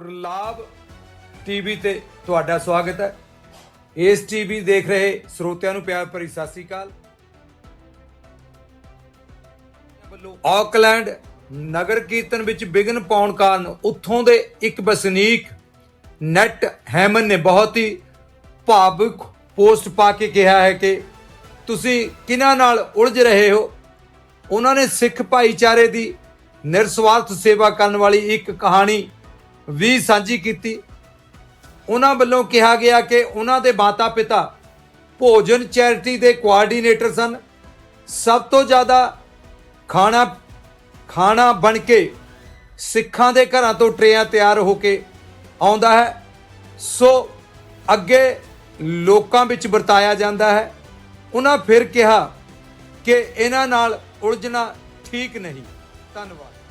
ਸੁਰਲਾਭ TV ਤੇ ਤੁਹਾਡਾ ਸਵਾਗਤ ਹੈ। ਇਸ ਟੀਵੀ ਦੇਖ ਰਹੇ ਸਰੋਤਿਆਂ ਨੂੰ ਪਿਆਰ ਭਰੀ ਸਤਿ ਸ੍ਰੀ ਅਕਾਲ। ਵੱਲੋਂ ਆਕਲੈਂਡ ਨਗਰ ਕੀਰਤਨ ਵਿੱਚ ਵਿਘਨ ਪਾਉਣ ਕਾਰਨ ਉੱਥੋਂ ਦੇ ਇੱਕ ਵਸਨੀਕ ਨੈਟ ਹੈਮਨ ਨੇ ਬਹੁਤ ਹੀ ਭਾਵੁਕ ਪੋਸਟ ਪਾ ਕੇ ਕਿਹਾ ਹੈ ਕਿ ਤੁਸੀਂ ਕਿਹਨਾਂ ਨਾਲ ਉਲਝ ਰਹੇ ਹੋ? ਉਹਨਾਂ ਨੇ ਸਿੱਖ ਭਾਈਚਾਰੇ ਦੀ ਨਿਰਸਵਾਰਥ ਸੇਵਾ ਕਰਨ ਵਾਲੀ ਇੱਕ ਕਹਾਣੀ ਵੀ ਸਾਂਝੀ ਕੀਤੀ। ਉਹਨਾਂ ਵੱਲੋਂ ਕਿਹਾ ਗਿਆ ਕਿ ਉਹਨਾਂ ਦੇ ਮਾਤਾ-ਪਿਤਾ ਭੋਜਨ ਚੈਰਿਟੀ ਦੇ ਕੋਆਰਡੀਨੇਟਰ ਸਨ। ਸਭ ਤੋਂ ਜ਼ਿਆਦਾ ਖਾਣਾ ਖਾਣਾ ਬਣ ਕੇ ਸਿੱਖਾਂ ਦੇ ਘਰਾਂ ਤੋਂ ਟਰੇਆਂ ਤਿਆਰ ਹੋ ਕੇ ਆਉਂਦਾ ਹੈ। ਸੋ ਅੱਗੇ ਲੋਕਾਂ ਵਿੱਚ ਵਰਤਾਇਆ ਜਾਂਦਾ ਹੈ। ਉਹਨਾਂ ਫਿਰ ਕਿਹਾ ਕਿ ਇਹਨਾਂ ਨਾਲ ਉਲਝਣਾ ਠੀਕ ਨਹੀਂ। ਧੰਨਵਾਦ।